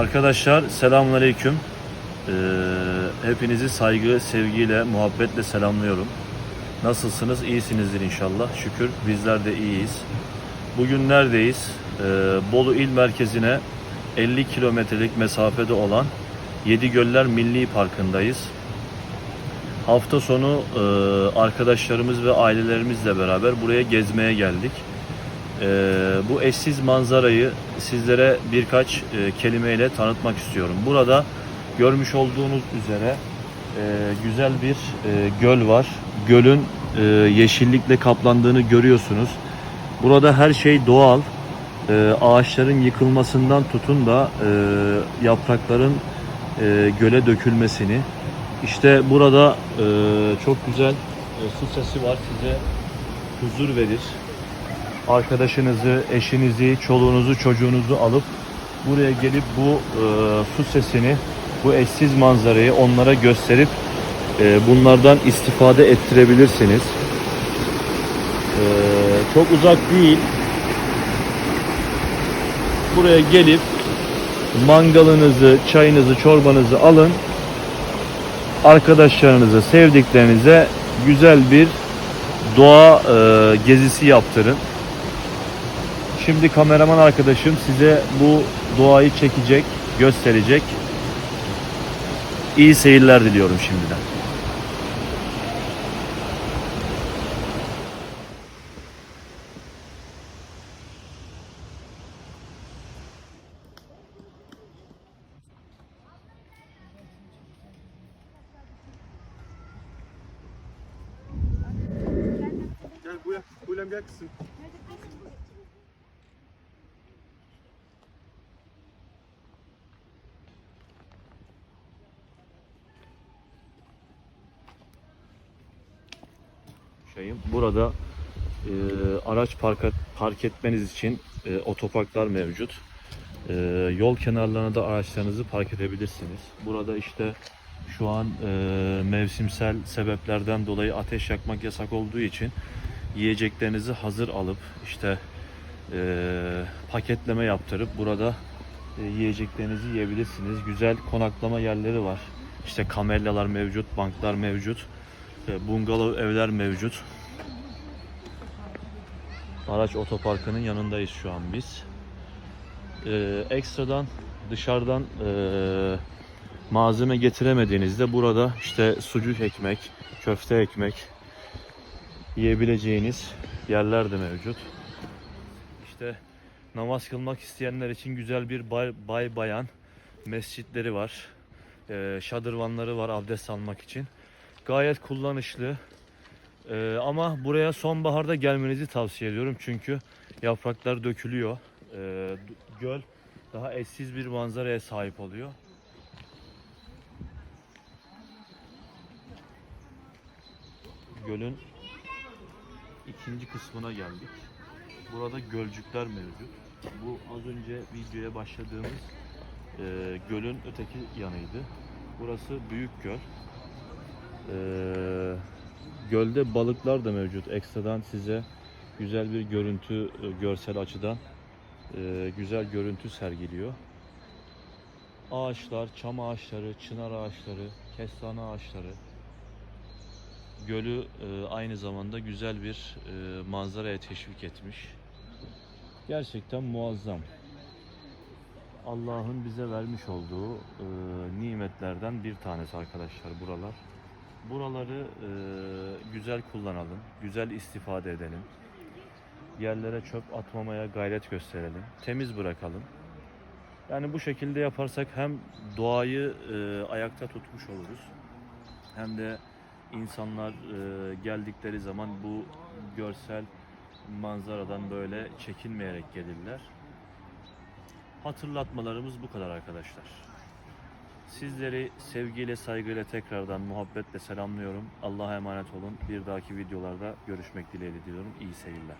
Arkadaşlar selamünaleyküm. Ee, hepinizi saygı, sevgiyle, muhabbetle selamlıyorum. Nasılsınız? İyisinizdir inşallah. Şükür bizler de iyiyiz. Bugün neredeyiz? Ee, Bolu il merkezine 50 kilometrelik mesafede olan Yedi Göller Milli Parkı'ndayız. Hafta sonu e, arkadaşlarımız ve ailelerimizle beraber buraya gezmeye geldik. Ee, bu eşsiz manzarayı sizlere birkaç e, kelimeyle tanıtmak istiyorum. Burada görmüş olduğunuz üzere e, güzel bir e, göl var. Gölün yeşillikle kaplandığını görüyorsunuz. Burada her şey doğal. Ağaçların yıkılmasından tutun da yaprakların göle dökülmesini. İşte burada çok güzel su sesi var size huzur verir arkadaşınızı, eşinizi, çoluğunuzu, çocuğunuzu alıp buraya gelip bu e, su sesini, bu eşsiz manzarayı onlara gösterip e, bunlardan istifade ettirebilirsiniz. E, çok uzak değil. Buraya gelip mangalınızı, çayınızı, çorbanızı alın. Arkadaşlarınıza, sevdiklerinize güzel bir doğa e, gezisi yaptırın. Şimdi kameraman arkadaşım size bu doğayı çekecek, gösterecek. İyi seyirler diliyorum şimdiden. Gel buraya. Buylem gel kızım. Şeyim, burada e, araç park, park etmeniz için e, otoparklar mevcut. E, yol kenarlarına da araçlarınızı park edebilirsiniz. Burada işte şu an e, mevsimsel sebeplerden dolayı ateş yakmak yasak olduğu için yiyeceklerinizi hazır alıp işte e, paketleme yaptırıp burada e, yiyeceklerinizi yiyebilirsiniz. Güzel konaklama yerleri var. İşte kamelyalar mevcut, banklar mevcut. Bungalov evler mevcut. Araç otoparkının yanındayız şu an biz. E, ekstradan dışarıdan e, malzeme getiremediğinizde burada işte sucuk ekmek, köfte ekmek yiyebileceğiniz yerler de mevcut. İşte namaz kılmak isteyenler için güzel bir bay, bay bayan mescitleri var. E, şadırvanları var abdest almak için gayet kullanışlı. Ee, ama buraya sonbaharda gelmenizi tavsiye ediyorum çünkü yapraklar dökülüyor. Ee, göl daha eşsiz bir manzaraya sahip oluyor. Gölün ikinci kısmına geldik. Burada gölcükler mevcut. Bu az önce videoya başladığımız e, gölün öteki yanıydı. Burası büyük göl. Ee, gölde balıklar da mevcut. Ekstradan size güzel bir görüntü, e, görsel açıdan e, güzel görüntü sergiliyor. Ağaçlar, çam ağaçları, çınar ağaçları, kestane ağaçları. Gölü e, aynı zamanda güzel bir manzaraya teşvik etmiş. Gerçekten muazzam. Allah'ın bize vermiş olduğu e, nimetlerden bir tanesi arkadaşlar buralar. Buraları e, güzel kullanalım, güzel istifade edelim. Yerlere çöp atmamaya gayret gösterelim, temiz bırakalım. Yani bu şekilde yaparsak hem doğayı e, ayakta tutmuş oluruz, hem de insanlar e, geldikleri zaman bu görsel manzaradan böyle çekinmeyerek gelirler. Hatırlatmalarımız bu kadar arkadaşlar. Sizleri sevgiyle, saygıyla tekrardan muhabbetle selamlıyorum. Allah'a emanet olun. Bir dahaki videolarda görüşmek dileğiyle diliyorum. İyi seyirler.